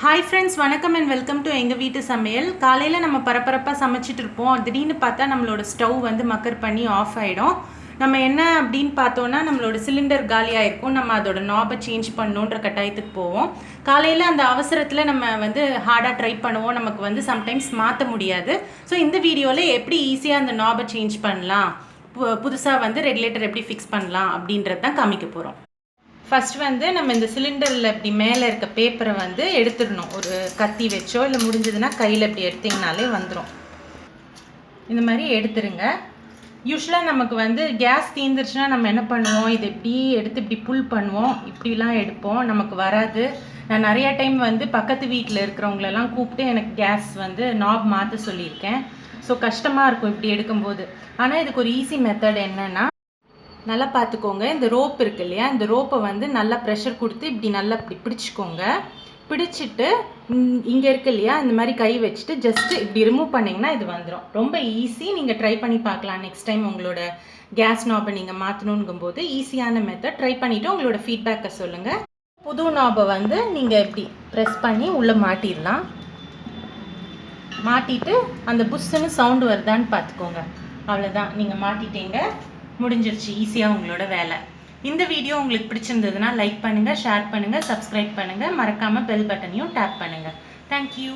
Hi friends வணக்கம் and welcome to எங்கள் வீட்டு சமையல். காலையில் நம்ம பரபரப்பாக சமைச்சிட்டு இருப்போம். திடீர்னு பார்த்தா நம்மளோட ஸ்டவ் வந்து மக்கர் பண்ணி ஆஃப் ஆகிடும் நம்ம என்ன அப்படின்னு பார்த்தோன்னா நம்மளோட சிலிண்டர் காலியாக இருக்கும் நம்ம அதோட நாபை சேஞ்ச் பண்ணணுன்ற கட்டாயத்துக்கு போவோம். காலையில் அந்த அவசரத்தில் நம்ம வந்து ஹார்டாக ட்ரை பண்ணுவோம். நமக்கு வந்து சம்டைம்ஸ் மாற்ற முடியாது. ஸோ இந்த வீடியோவில் எப்படி ஈஸியாக அந்த நாபை சேஞ்ச் பண்ணலாம்? புதுசாக வந்து ரெகுலேட்டர் எப்படி ஃபிக்ஸ் பண்ணலாம் அப்படின்றது தான் காமிக்க போகிறோம் ஃபர்ஸ்ட் வந்து நம்ம இந்த சிலிண்டரில் இப்படி மேலே இருக்க பேப்பரை வந்து எடுத்துடணும். ஒரு கத்தி வச்சோ இல்லை முடிஞ்சதுன்னா கையில் இப்படி எடுத்திங்கனாலே வந்துடும் இந்த மாதிரி எடுத்துருங்க. யூஸ்வலாக நமக்கு வந்து கேஸ் தீந்துருச்சுன்னா நம்ம என்ன பண்ணுவோம்? இதை இப்படி எடுத்து இப்படி புல் பண்ணுவோம். இப்படிலாம் எடுப்போம். நமக்கு வராது. நான் நிறைய டைம் வந்து பக்கத்து வீட்டில் இருக்கிறவங்களெல்லாம் கூப்பிட்டு எனக்கு கேஸ் வந்து நாப் மாற்ற சொல்லியிருக்கேன். ஸோ கஷ்டமாக இருக்கும் இப்படி எடுக்கும்போது. ஆனால் இதுக்கு ஒரு ஈஸி மெத்தட் என்னென்னா நல்லா பார்த்துக்கோங்க இந்த ரோப் இருக்கு இல்லையா? இந்த ரோப்பை வந்து நல்லா ப்ரெஷர் கொடுத்து இப்படி நல்லா இப்படி பிடிச்சிக்கோங்க. பிடிச்சிட்டு இங்கே இருக்கு இல்லையா? இந்த மாதிரி கை வச்சுட்டு ஜஸ்ட்டு இப்படி ரிமூவ் பண்ணிங்கன்னா இது வந்துடும் ரொம்ப ஈஸி நீங்கள் ட்ரை பண்ணி பார்க்கலாம் நெக்ஸ்ட் டைம் உங்களோட கேஸ் நாபை நீங்கள் மாற்றணுங்கும் போது ஈஸியான மெத்தட் ட்ரை பண்ணிவிட்டு உங்களோட ஃபீட்பேக்கை சொல்லுங்கள் புது நாபை வந்து நீங்கள் இப்படி ப்ரெஸ் பண்ணி உள்ளே மாட்டிடலாம். மாட்டிட்டு அந்த புஷ்ஷுன்னு சவுண்டு வருதான்னு பார்த்துக்கோங்க அவ்வளோதான் நீங்கள் மாட்டிட்டீங்க. முடிஞ்சிருச்சு ஈஸியாக உங்களோட வேலை. இந்த வீடியோ உங்களுக்கு பிடிச்சிருந்ததுன்னா லைக் பண்ணுங்கள் ஷேர் பண்ணுங்கள் சப்ஸ்கிரைப் பண்ணுங்கள் மறக்காமல் பெல் பட்டனையும் டேப் பண்ணுங்கள் தேங்க்யூ